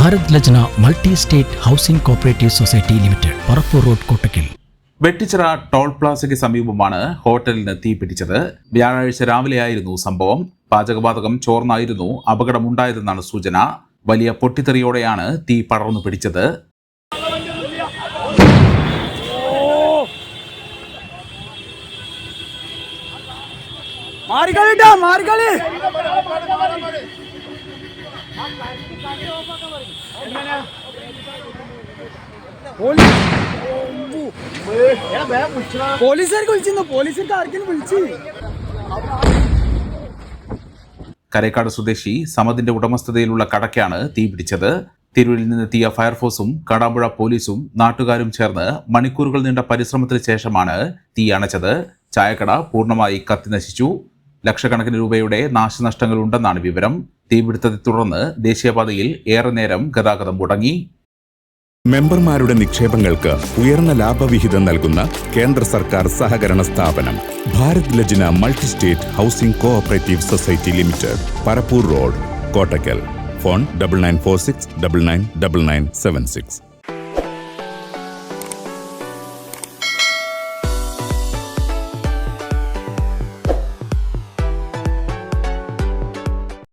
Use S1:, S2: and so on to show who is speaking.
S1: Bharat Lajna multi state housing cooperative society limited Parappur road Kottakkal.
S2: Vettichira toll പ്ലാസയ്ക്ക് സമീപമാണ് ഹോട്ടലിന് തീപിടിച്ചത് വ്യാഴാഴ്ച രാവിലെയായിരുന്നു സംഭവം. പാചകവാതകം ചോർന്നായിരുന്നു. അപകടമുണ്ടായതെന്നാണ് സൂചന. വലിയ പൊട്ടിത്തെറിയോടെയാണ് തീ പടർന്നു പിടിച്ചത്.
S3: മാറിക്കളിട്ടാ മാറിക്കളി. പോലീസുകാർക്ക് വിളിച്ചു.
S2: കരേക്കാട് സ്വദേശി സമതിന്റെ ഉടമസ്ഥതയിലുള്ള കടയ്ക്കാണ് തീപിടിച്ചത് തിരൂരിൽ നിന്നെത്തിയ ഫയർഫോഴ്സും കടാമ്പുഴ പോലീസും നാട്ടുകാരും ചേർന്ന് മണിക്കൂറുകൾ നീണ്ട പരിശ്രമത്തിന് ശേഷമാണ് തീ അണച്ചത്. ചായക്കട പൂർണമായി കത്തിനശിച്ചു ലക്ഷക്കണക്കിന് രൂപയുടെ നാശനഷ്ടങ്ങൾ ഉണ്ടെന്നാണ് വിവരം. തീപിടുത്തത്തെ തുടർന്ന് ദേശീയപാതയിൽ ഏറെ നേരം ഗതാഗതം മുടങ്ങി.
S4: മെമ്പർമാരുടെ നിക്ഷേപങ്ങൾക്ക് ഉയർന്ന ലാഭവിഹിതം നൽകുന്ന കേന്ദ്ര സർക്കാർ സഹകരണ സ്ഥാപനം Bharat Lajna multi state housing cooperative society limited Parappur road Kottakkal phone double nine four six double nine double nine seven six.